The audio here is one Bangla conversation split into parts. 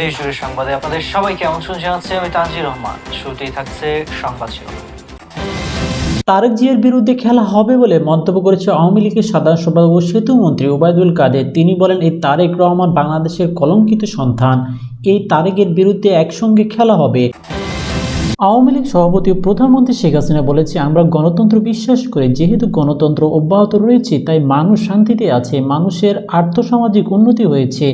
দেশ সংবাদে আপনাদের আমি তানজির রহমান। শুরুতেই থাকছে সংবাদ তারেক জিয়ার বিরুদ্ধে খেলা হবে বলে মন্তব্য করেছে আওয়ামী লীগের সাধারণ সম্পাদক ও সেতু মন্ত্রী ওবায়দুল কাদের। তিনি বলেন, এই তারেক রহমান বাংলাদেশের কলঙ্কিত সন্তান। এই তারেকের বিরুদ্ধে একসঙ্গে খেলা হবে। আওয়ামী লীগ সভাপতি ও প্রধানমন্ত্রী শেখ হাসিনা বলেছে, আমরা গণতন্ত্র বিশ্বাস করি, যেহেতু গণতন্ত্র অব্যাহত রয়েছে, তাই মানুষ শান্তিতে আছে, মানুষের আর্থসামাজিক উন্নতি হয়েছে।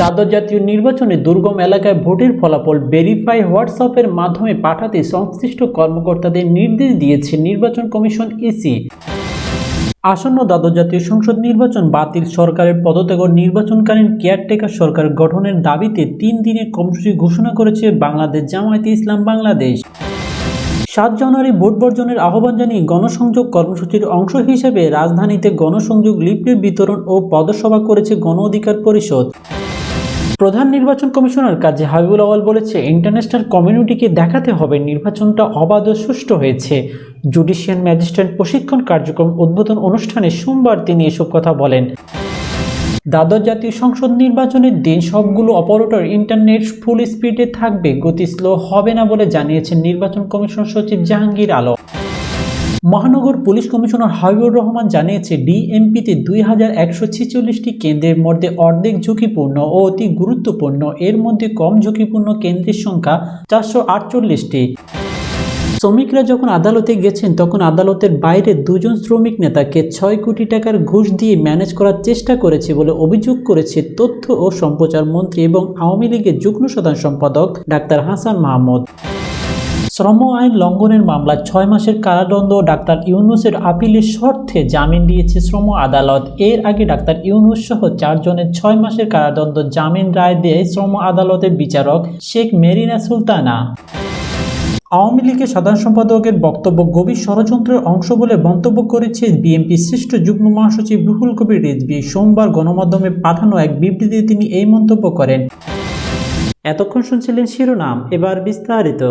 দ্বাদশ জাতীয় নির্বাচনে দুর্গম এলাকায় ভোটের ফলাফল ভেরিফাই হোয়াটসঅ্যাপের মাধ্যমে পাঠাতে সংশ্লিষ্ট কর্মকর্তাদের নির্দেশ দিয়েছে নির্বাচন কমিশন ইসি আসন্ন দ্বাদশ জাতীয় সংসদ নির্বাচন বাতিল সরকারের পদত্যাগ নির্বাচনকালীন কেয়ারটেকার সরকার গঠনের দাবিতে তিন দিনের কর্মসূচি ঘোষণা করেছে বাংলাদেশ জামায়াতে ইসলাম বাংলাদেশ। সাত জানুয়ারি ভোট বর্জনের আহ্বান জানিয়ে গণসংযোগ কর্মসূচির অংশ হিসেবে রাজধানীতে গণসংযোগ লিফলেট বিতরণ ও পদসভা করেছে গণ অধিকার পরিষদ। প্রধান নির্বাচন কমিশনার কাজী হাবিবুল আওয়াল বলেছে, ইন্টারন্যাশনাল কমিউনিটিকে দেখাতে হবে। নির্বাচনটা অবাধ ও সুষ্ঠু হয়েছে। জুডিশিয়াল ম্যাজিস্ট্রেট প্রশিক্ষণ কার্যক্রম উদ্বোধন অনুষ্ঠানে সোমবার তিনি এসব কথা বলেন। দ্বাদশ জাতীয় সংসদ নির্বাচনের দিন সবগুলো অপারেটর ইন্টারনেট ফুল স্পিডে থাকবে। গতি স্লো হবে না বলে জানিয়েছেন নির্বাচন কমিশন সচিব জাহাঙ্গীর আলম। মহানগর পুলিশ কমিশনার হাবিবুর রহমান জানিয়েছে, ডিএমপিতে দুই হাজার একশো ছেচল্লিশটি কেন্দ্রের মধ্যে অর্ধেক ঝুঁকিপূর্ণ ও অতি গুরুত্বপূর্ণ। এর মধ্যে কম ঝুঁকিপূর্ণ কেন্দ্রের সংখ্যা চারশো আটচল্লিশটি। শ্রমিকরা যখন আদালতে গেছেন, তখন আদালতের বাইরে দুজন শ্রমিক নেতাকে ছয় কোটি টাকার ঘুষ দিয়ে ম্যানেজ করার চেষ্টা করেছে বলে অভিযোগ করেছে তথ্য ও সম্প্রচার মন্ত্রী এবং আওয়ামী লীগের যুগ্ম সাধারণ সম্পাদক ডাক্তার হাসান মাহমুদ। শ্রম আইন লঙ্ঘনের মামলায় ছয় মাসের কারাদণ্ড ডাক্তার ইউনুসের আপিলের শর্তে জামিন দিয়েছে শ্রম আদালত। এর আগে ডাক্তার ইউনুস সহ চারজনের ছয় মাসের কারাদণ্ড জামিন রায় দেয় শ্রম আদালতের বিচারক শেখ মেরিনা সুলতানা। আওয়ামী লীগের সাধারণ সম্পাদকের বক্তব্য গভীর ষড়যন্ত্রের অংশ বলে মন্তব্য করেছে বিএনপি শ্রেষ্ঠ যুগ্ম মহাসচিব রুহুল কবির রিজভি। সোমবার গণমাধ্যমে পাঠানো এক বিবৃতিতে তিনি এই মন্তব্য করেন। এতক্ষণ শুনছিলেন শিরোনাম, এবার বিস্তারিত।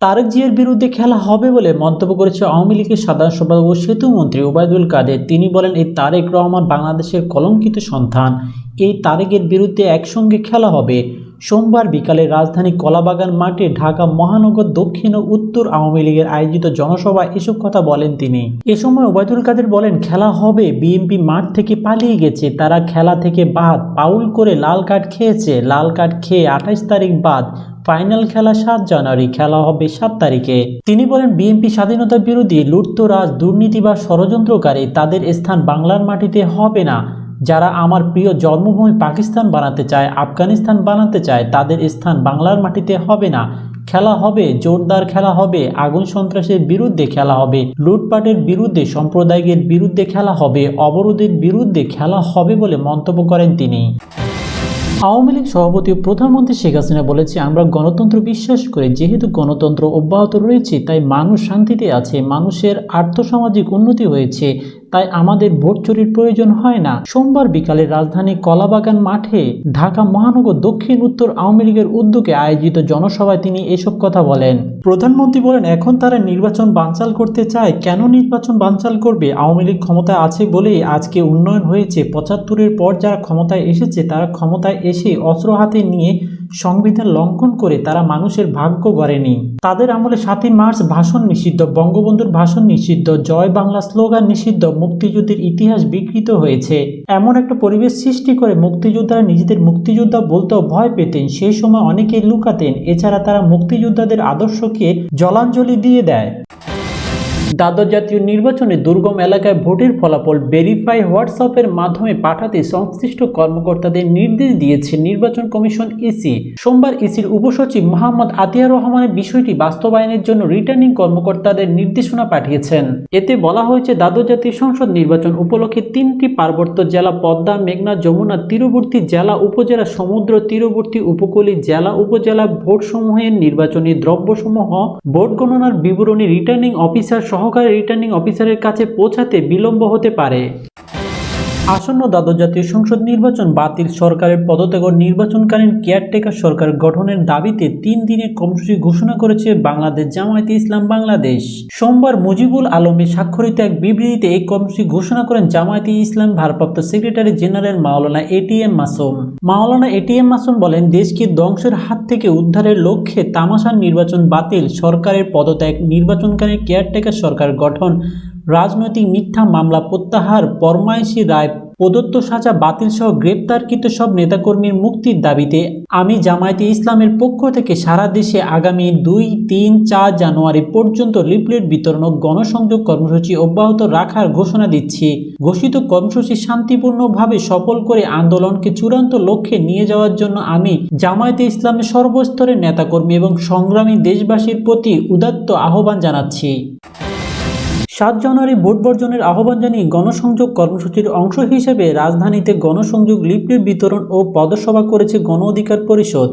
তারেক জিয়ার বিরুদ্ধে খেলা হবে বলে মন্তব্য করেছে আওয়ামী লীগের সাধারণ সম্পাদক ও সেতুমন্ত্রী ওবায়দুল কাদের। তিনি বলেন, এই তারেক রহমান বাংলাদেশের কলঙ্কিত সন্তান। এই তারেকের বিরুদ্ধে একসঙ্গে খেলা হবে। সোমবার বিকালে রাজধানী কলাবাগান মাঠে ঢাকা মহানগর দক্ষিণ ও উত্তর আওয়ামী লীগের আয়োজিত জনসভায় এসব কথা বলেন তিনি। এ সময় ওবায়দুল কাদের বলেন, খেলা হবে। বিএনপি মাঠ থেকে পালিয়ে গেছে। তারা খেলা থেকে বাদ, পাউল করে লাল কার্ড খেয়েছে। লাল কার্ড খেয়ে আঠাইশ তারিখ বাদ, ফাইনাল খেলা সাত জানুয়ারি। খেলা হবে সাত তারিখে। তিনি বলেন, বিএনপি স্বাধীনতা বিরোধী লুটতরাজ, দুর্নীতি বা ষড়যন্ত্রকারী, তাদের স্থান বাংলার মাটিতে হবে না। যারা আমার প্রিয় জন্মভূমি পাকিস্তান বানাতে চায়, আফগানিস্তান বানাতে চায়, তাদের স্থান বাংলার মাটিতে হবে না। খেলা হবে, জোরদার খেলা হবে, আগুন সন্ত্রাসের বিরুদ্ধে খেলা হবে, লুটপাটের বিরুদ্ধে সম্প্রদায়ের বিরুদ্ধে খেলা হবে, অবরোধের বিরুদ্ধে খেলা হবে বলে মন্তব্য করেন তিনি। আওয়ামী লীগ সভাপতি প্রধানমন্ত্রী শেখ হাসিনা বলেছে, আমরা গণতন্ত্র বিশ্বাস করি, যেহেতু গণতন্ত্র অব্যাহত রয়েছে, তাই মানুষ শান্তিতে আছে, মানুষের আর্থসামাজিক উন্নতি হয়েছে, তাই আমাদের ভোট চুরির প্রয়োজন হয় না। সোমবার বিকালে রাজধানী কলাবাগান মাঠে ঢাকা মহানগর দক্ষিণ উত্তর আওয়ামী লীগের উদ্যোগে আয়োজিত জনসভায় তিনি এসব কথা বলেন। প্রধানমন্ত্রী বলেন, এখন তারা নির্বাচন বানচাল করতে চায়। কেন নির্বাচন বানচাল করবে? আওয়ামী লীগ ক্ষমতায় আছে বলেই আজকে উন্নয়ন হয়েছে। পঁচাত্তরের পর যারা ক্ষমতায় এসেছে, তারা ক্ষমতায় এসে অস্ত্র হাতে নিয়ে সংবিধান লঙ্ঘন করে তারা মানুষের ভাগ্য গড়েনি। তাদের আমলে সাতই মার্চ ভাষণ নিষিদ্ধ, বঙ্গবন্ধুর ভাষণ নিষিদ্ধ, জয় বাংলা স্লোগান নিষিদ্ধ, মুক্তিযুদ্ধের ইতিহাস বিকৃত হয়েছে। এমন একটা পরিবেশ সৃষ্টি করে মুক্তিযোদ্ধারা নিজেদের মুক্তিযোদ্ধা বলতেও ভয় পেতেন। সেই সময় অনেকেই লুকাতেন, এছাড়া তারা মুক্তিযোদ্ধাদের আদর্শকে জলাঞ্জলি দিয়ে দেয়। দ্বাদশ জাতীয় নির্বাচনে দুর্গম এলাকায় ভোটের ফলাফল ভেরিফাই হোয়াটসঅ্যাপের মাধ্যমে পাঠাতে সংশ্লিষ্ট কর্মকর্তাদের নির্দেশ দিয়েছে নির্বাচন কমিশন ইসি সোমবার ইসির উপসচিব মোহাম্মদ আতিয়ার রহমানের বিষয়টি বাস্তবায়নের জন্য রিটার্নিং কর্মকর্তাদের নির্দেশনা পাঠিয়েছেন। এতে বলা হয়েছে, দ্বাদশ জাতীয় সংসদ নির্বাচন উপলক্ষে তিনটি পার্বত্য জেলা পদ্মা, মেঘনা, যমুনা, তীরবর্তী জেলা উপজেলা, সমুদ্র তীরবর্তী উপকূলীয় জেলা উপজেলা ভোটসমূহের নির্বাচনী দ্রব্যসমূহ, ভোট গণনার বিবরণী রিটার্নিং অফিসার সহকারী রিটার্নিং অফিসারের কাছে পৌঁছাতে বিলম্ব হতে পারে। আসন্ন দ্বাদশ জাতীয় সংসদ নির্বাচন বাতিল সরকারের পদত্যাগ নির্বাচনকালীন কেয়ারটেকার সরকার গঠনের দাবিতে তিন দিনের কর্মসূচি ঘোষণা করেছে বাংলাদেশ জামায়াতে ইসলাম বাংলাদেশ। সোমবার মুজিবুল আলমে স্বাক্ষরিত এক বিবৃতিতে এই কর্মসূচি ঘোষণা করেন জামায়াতে ইসলাম ভারপ্রাপ্ত secretary general Maulana ATM Masum. Maulana ATM Masum বলেন, দেশকে ধ্বংসের হাত থেকে উদ্ধারের লক্ষ্যে তামাশার নির্বাচন বাতিল সরকারের পদত্যাগ নির্বাচনকালীন কেয়ারটেকার সরকার গঠন রাজনৈতিক মিথ্যা মামলা প্রত্যাহার পরমায়েশী রায়, প্রদত্ত সাজা বাতিল সহ গ্রেপ্তারকৃত সব নেতাকর্মীর মুক্তির দাবিতে আমি জামায়াতে ইসলামের পক্ষ থেকে সারা দেশে আগামী দুই, তিন, চার জানুয়ারি পর্যন্ত লিফলেট বিতরণ গণসংযোগ কর্মসূচি অব্যাহত রাখার ঘোষণা দিচ্ছি। ঘোষিত কর্মসূচি শান্তিপূর্ণভাবে সফল করে আন্দোলনকে চূড়ান্ত লক্ষ্যে নিয়ে যাওয়ার জন্য আমি জামায়াতে ইসলামের সর্বস্তরের নেতাকর্মী এবং সংগ্রামী দেশবাসীর প্রতি উদাত্ত আহ্বান জানাচ্ছি। সাত জানুয়ারি ভোট বর্জনের আহ্বান জানিয়ে গণসংযোগ কর্মসূচির অংশ হিসেবে রাজধানীতে গণসংযোগ লিফলেট বিতরণ ও পদসভা করেছে গণ অধিকার পরিষদ।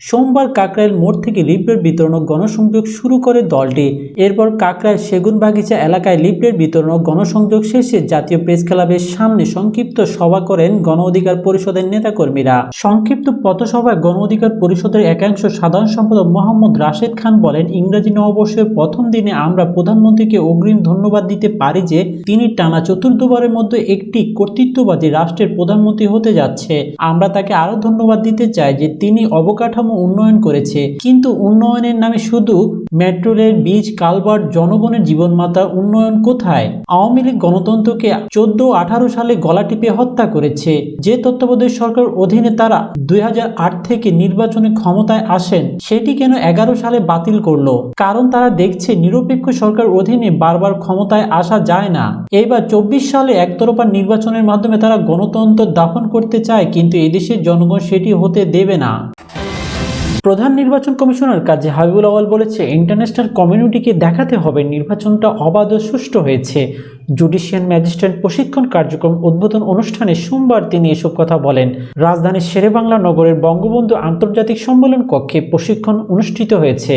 সোমবার কাকরাইল মোড় থেকে লিফলেট বিতরণ ও গণসংযোগ শুরু করে দলটি। এরপর কাকরাইল সেগুনবাগিচা এলাকায় লিফলেট বিতরণ ও গণসংযোগ শেষে জাতীয় প্রেস ক্লাবের সামনে সংক্ষিপ্ত সভা করেন গণ অধিকার পরিষদের নেতাকর্মীরা। সংক্ষিপ্ত পথসভায় গণ অধিকার পরিষদের একাংশ সাধারণ সম্পাদক মোহাম্মদ রাশেদ খান বলেন, ইংরেজি নববর্ষের প্রথম দিনে আমরা প্রধানমন্ত্রীকে অগ্রিম ধন্যবাদ দিতে পারি যে, তিনি টানা চতুর্থবারের মধ্যে একটি কর্তৃত্ববাদী রাষ্ট্রের প্রধানমন্ত্রী হতে যাচ্ছে। আমরা তাকে আরও ধন্যবাদ দিতে চাই যে, তিনি অবকাঠামো উন্নয়ন করেছে। কিন্তু উন্নয়নের নামে শুধু মেট্রো রেল বীজ কালভার্ট জনগণের জীবনমাতা উন্নয়ন কোথায়? আওয়ামী লীগ গণতন্ত্রকে চোদ্দ আঠারো সালে গলা টিপে হত্যা করেছে। যে তত্ত্বাবধায়ক সরকার অধীনে তারা দুই হাজার আট থেকে নির্বাচনে ক্ষমতায় আসেন, সেটি কেন এগারো সালে বাতিল করল? কারণ তারা দেখছে নিরপেক্ষ সরকার অধীনে বারবার ক্ষমতায় আসা যায় না। এইবার চব্বিশ সালে একতরফা নির্বাচনের মাধ্যমে তারা গণতন্ত্র দাফন করতে চায়, কিন্তু এদেশের জনগণ সেটি হতে দেবে না। প্রধান নির্বাচন কমিশনার কাজী হাবিবুল আওয়াল বলেছে, ইন্টারন্যাশনাল কমিউনিটিকে দেখাতে হবে। নির্বাচনটা অবাধ ও সুষ্ঠু হয়েছে। জুডিশিয়াল ম্যাজিস্ট্রেট প্রশিক্ষণ কার্যক্রম উদ্বোধন অনুষ্ঠানে সোমবার তিনি এসব কথা বলেন। রাজধানীর শেরেবাংলা নগরের বঙ্গবন্ধু আন্তর্জাতিক সম্মেলন কক্ষে প্রশিক্ষণ অনুষ্ঠিত হয়েছে।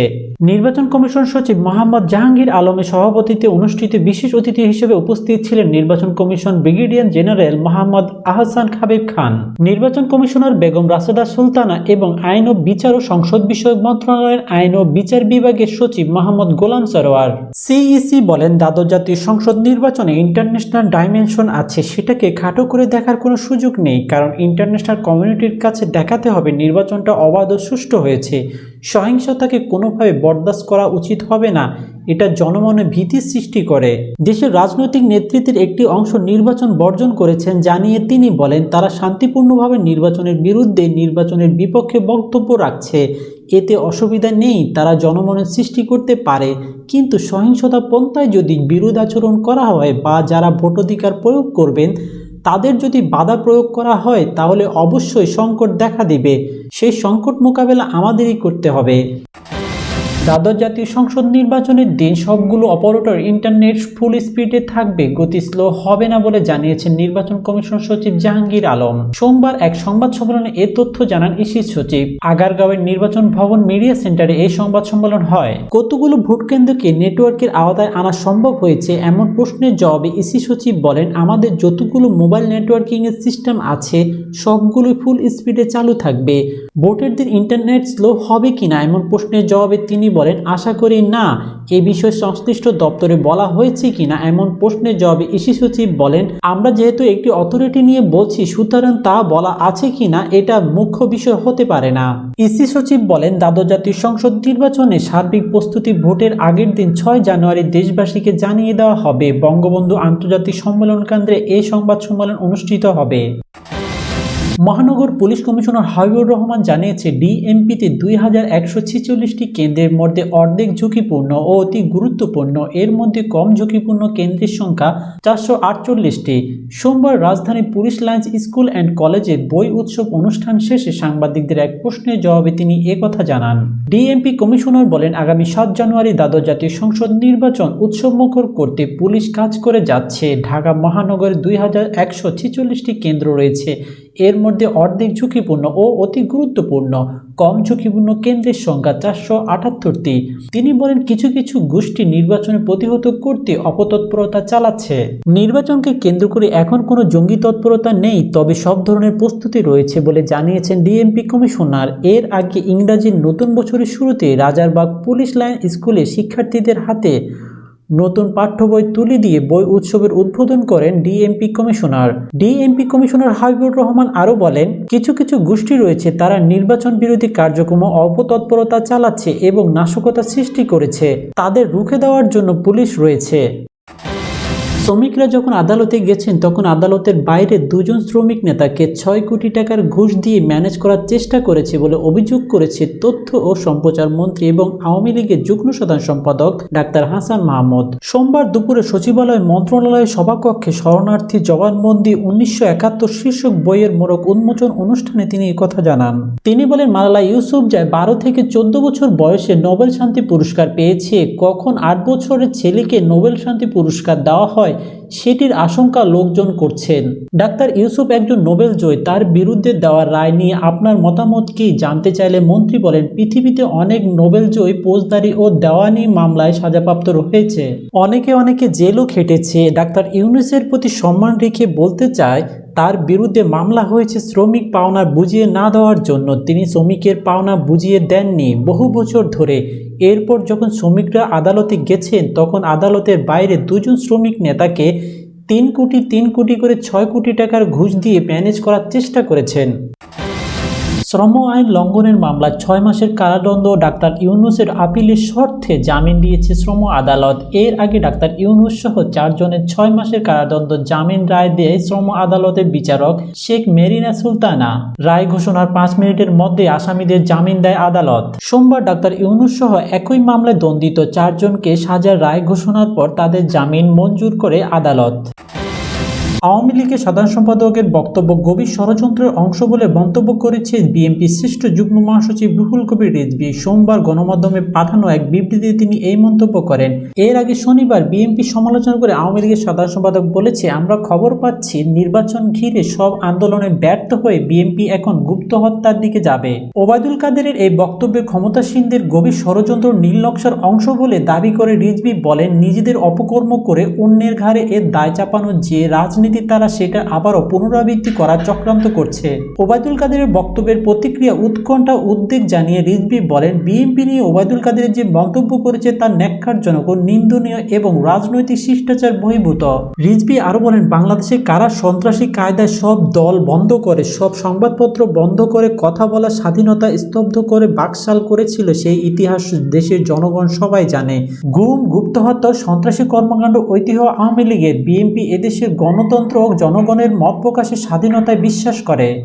নির্বাচন কমিশন সচিব মোহাম্মদ জাহাঙ্গীর আলমের সভাপতিত্বে অনুষ্ঠিত বিশেষ অতিথি হিসেবে উপস্থিত ছিলেন নির্বাচন commission brigadier general Mohammad Ahsan Khabib Khan. নির্বাচন কমিশনার বেগম রাশেদা সুলতানা এবং আইন ও বিচার ও সংসদ বিষয়ক মন্ত্রণালয়ের আইন ও বিচার বিভাগের সচিব মোহাম্মদ গোলাম সরোয়ার। সিইসি বলেন, দ্বাদশ জাতীয় সংসদ নির্বাচনে ইন্টারন্যাশনাল ডাইমেনশন আছে, সেটাকে খাটো করে দেখার কোনো সুযোগ নেই, কারণ ইন্টারন্যাশনাল কমিউনিটির কাছে দেখাতে হবে নির্বাচনটা অবাধ ও সুষ্ঠু হয়েছে। সহিংসতাকে কোনোভাবে বরদাস্ত করা উচিত হবে না এটা জনমনে ভীতি সৃষ্টি করে। দেশের রাজনৈতিক নেতৃত্বের একটি অংশ নির্বাচন বর্জন করেছেন জানিয়ে তিনি বলেন, তারা শান্তিপূর্ণভাবে নির্বাচনের বিরুদ্ধে নির্বাচনের বিপক্ষে বক্তব্য রাখছে। এতে অসুবিধা নেই, তারা জনমনের সৃষ্টি করতে পারে। কিন্তু সহিংসতা পন্থায় যদি বিরোধ আচরণ করা হয় বা যারা ভোটাধিকার প্রয়োগ করবেন, তাদের যদি বাধা প্রয়োগ করা হয়, তাহলে অবশ্যই সংকট দেখা দিবে। সেই সংকট মোকাবেলা আমাদেরই করতে হবে। দ্বাদশ জাতীয় সংসদ নির্বাচনের দিন সবগুলো অপারেটর ইন্টারনেট ফুল স্পিডে থাকবে গতি স্লো হবে না বলে জানিয়েছেন নির্বাচন কমিশন সচিব জাহাঙ্গীর আলম। সোমবার এক সংবাদ সম্মেলনে এ তথ্য জানান ইসি সচিব। আগারগাঁওয়ের নির্বাচন ভবন মিডিয়া সেন্টারে এই সংবাদ সম্মেলন হয়। কতগুলো ভোট কেন্দ্রকে নেটওয়ার্কের আওতায় আনা সম্ভব হয়েছে এমন প্রশ্নের জবাবে ইসি সচিব বলেন, আমাদের যতগুলো মোবাইল নেটওয়ার্কিং এর সিস্টেম আছে, সবগুলোই ফুল স্পিডে চালু থাকবে। ভোটের দিন ইন্টারনেট স্লো হবে কিনা এমন প্রশ্নের জবাবে তিনি বলেন, আশা করি না, এ বিষয়ে সংশ্লিষ্ট দপ্তরে বলা হয়েছে কিনা এমন প্রশ্নের জবাবে ইসি সচিব বলেন, আমরা যেহেতু একটি অথরিটি নিয়ে বলছি, সুতরাং তা বলা আছে কিনা এটা মুখ্য বিষয় হতে পারে না। ইসি সচিব বলেন, দ্বাদশ জাতীয় সংসদ নির্বাচনে সার্বিক প্রস্তুতি ভোটের আগের দিন ছয় জানুয়ারি দেশবাসীকে জানিয়ে দেওয়া হবে। বঙ্গবন্ধু আন্তর্জাতিক সম্মেলন কেন্দ্রে এই সংবাদ সম্মেলন অনুষ্ঠিত হবে। মহানগর পুলিশ কমিশনার হাবিবুর রহমান জানিয়েছে, ডিএমপিতে দুই হাজার একশো ছেচল্লিশটি কেন্দ্রের মধ্যে অর্ধেক ঝুঁকিপূর্ণ ও অতি গুরুত্বপূর্ণ। এর মধ্যে কম ঝুঁকিপূর্ণ কেন্দ্রের সংখ্যা চারশো আটচল্লিশটি। সোমবার রাজধানী পুলিশ লাইন্স স্কুল অ্যান্ড কলেজে বই উৎসব অনুষ্ঠান শেষে সাংবাদিকদের এক প্রশ্নের জবাবে তিনি একথা জানান। ডিএমপি কমিশনার বলেন, আগামী সাত জানুয়ারি দ্বাদশ জাতীয় সংসদ নির্বাচন উৎসবমুখর করতে পুলিশ কাজ করে যাচ্ছে। ঢাকা মহানগরে দুই হাজার একশো ছেচল্লিশটি কেন্দ্র রয়েছে। এর মধ্যে অর্ধেক ঝুঁকিপূর্ণ ও অতি গুরুত্বপূর্ণ। কম ঝুঁকিপূর্ণ কেন্দ্রের সংখ্যা চারশো আটাত্তরটি। তিনি বলেন, কিছু কিছু গোষ্ঠী নির্বাচনে প্রতিহত করতে অপতৎপরতা চালাচ্ছে। নির্বাচনকে কেন্দ্র করে এখন কোনো জঙ্গি তৎপরতা নেই, তবে সব ধরনের প্রস্তুতি রয়েছে বলে জানিয়েছেন ডিএমপি কমিশনার। এর আগে ইংরাজির নতুন বছরের শুরুতে রাজারবাগ পুলিশ লাইন স্কুলে শিক্ষার্থীদের হাতে নতুন পাঠ্য বই তুলে দিয়ে বই উৎসবের উদ্বোধন করেন DMP commissioner. DMP commissioner Habibur Rahman আরও বলেন, কিছু কিছু গোষ্ঠী রয়েছে তারা নির্বাচন বিরোধী কার্যক্রম অপতৎপরতা চালাচ্ছে এবং নাশকতা সৃষ্টি করেছে। তাদের রুখে দেওয়ার জন্য পুলিশ রয়েছে। শ্রমিকরা যখন আদালতে গেছেন, তখন আদালতের বাইরে দুজন শ্রমিক নেতাকে ছয় কোটি টাকার ঘুষ দিয়ে ম্যানেজ করার চেষ্টা করেছে বলে অভিযোগ করেছে তথ্য ও সম্প্রচার মন্ত্রী এবং আওয়ামী লীগের যুগ্ম সাধারণ সম্পাদক ডাক্তার হাসান মাহমুদ। সোমবার দুপুরে সচিবালয় মন্ত্রণালয়ের সভাকক্ষে শরণার্থী জবানবন্দি উনিশশো একাত্তর শীর্ষক বইয়ের মোড়ক উন্মোচন অনুষ্ঠানে তিনি কথা জানান। তিনি বলেন, মালালা ইউসুফ যায় বারো থেকে চোদ্দ বছর বয়সে নোবেল শান্তি পুরস্কার পেয়েছে, কখন আট বছরের ছেলেকে নোবেল শান্তি পুরস্কার দেওয়া হয় সেটির আশঙ্কা লোকজন করছেন। ডাক্তার ইউসুফ একজন নোবেল জয়, তার বিরুদ্ধে দেওয়া রায় নিয়ে আপনার মতামত কি জানতে চাইলে মন্ত্রী বলেন, পৃথিবীতে অনেক নোবেল জয় ফৌজদারি ও দেওয়ানি মামলায় সাজাপ্রাপ্ত রয়েছে। অনেকে অনেকে জেলও খেটেছে। ডাক্তার ইউনুসের প্রতি সম্মান রেখে বলতে চায়, তার বিরুদ্ধে মামলা হয়েছে শ্রমিক পাওনা বুঝিয়ে না দেওয়ার জন্য। তিনি শ্রমিকের পাওনা বুঝিয়ে দেননি। বহু বছর ধরে এরপর যখন শ্রমিকরা আদালতে গেছেন, তখন আদালতের বাইরে দুজন শ্রমিক নেতাকে তিন কোটি তিন কোটি করে ছয় কোটি টাকার ঘুষ দিয়ে ম্যানেজ করার চেষ্টা করেছেন। শ্রম আইন লঙ্ঘনের মামলায় ছয় মাসের কারাদণ্ড, ডাক্তার ইউনুসের আপিলের শর্তে জামিন দিয়েছে শ্রম আদালত। এর আগে ডাক্তার ইউনুস সহ চারজনের ছয় মাসের কারাদণ্ড জামিন রায় দেয় শ্রম আদালতের বিচারক শেখ মেরিনা সুলতানা। রায় ঘোষণার পাঁচ মিনিটের মধ্যে আসামিদের জামিন দেয় আদালত। সোমবার ডাক্তার ইউনুস সহ একই মামলায় দণ্ডিত চারজনকে সাজার রায় ঘোষণার পর তাদের জামিন মঞ্জুর করে আদালত। আওয়ামী লীগের সাধারণ সম্পাদকের বক্তব্য গভীর ষড়যন্ত্রের অংশ বলে মন্তব্য করেছে বিএনপি শ্রেষ্ঠ যুগ্ম মহাসচিব রুহুল কবির রিজভি। সোমবার গণমাধ্যমে পাঠানো এক বিবৃতিতে তিনি এই মন্তব্য করেন। এর আগে শনিবার বিএনপি সমালোচনা করে আওয়ামী লীগের সাধারণ সম্পাদক বলেছে, আমরা খবর পাচ্ছি নির্বাচন ঘিরে সব আন্দোলনে ব্যর্থ হয়ে বিএনপি এখন গুপ্ত হত্যার দিকে যাবে। ওবায়দুল কাদেরের এই বক্তব্যে ক্ষমতাসীনদের গভীর ষড়যন্ত্র নীল নকশার অংশ বলে দাবি করে রিজভি বলেন, নিজেদের অপকর্ম করে অন্যের ঘাড়ে এর দায় চাপানো যে রাজনীতি তারা সেটা আবারও পুনরাবৃত্তি করার চক্রান্ত করছে। ওবায়দুল কাদেরের বক্তব্যের প্রতিক্রিয়া, উৎকণ্ঠা উদ্বেগ জানিয়ে রিজভি বলেন, বিএনপি নিয়ে ওবায়দুল কাদেরের যে মন্তব্য করেছে তা ন্যাক্কারজনক ও নিন্দনীয় এবং রাজনৈতিক শিষ্টাচার বহির্ভূত। রিজভি আরও বলেন, বাংলাদেশে কারা সন্ত্রাসী কায়দায় সব দল বন্ধ করে, সব সংবাদপত্র বন্ধ করে কথা বলার স্বাধীনতা স্তব্ধ করে বাকশাল করেছিল সেই ইতিহাস দেশের জনগণ সবাই জানে। গুম গুপ্ত হত্যা সন্ত্রাসী কর্মকাণ্ড, ঐতিহ্য আওয়ামী লীগের বিএনপি এদেশের গণতন্ত্র ও জনগণের মত প্রকাশের স্বাধীনতায় বিশ্বাস করে।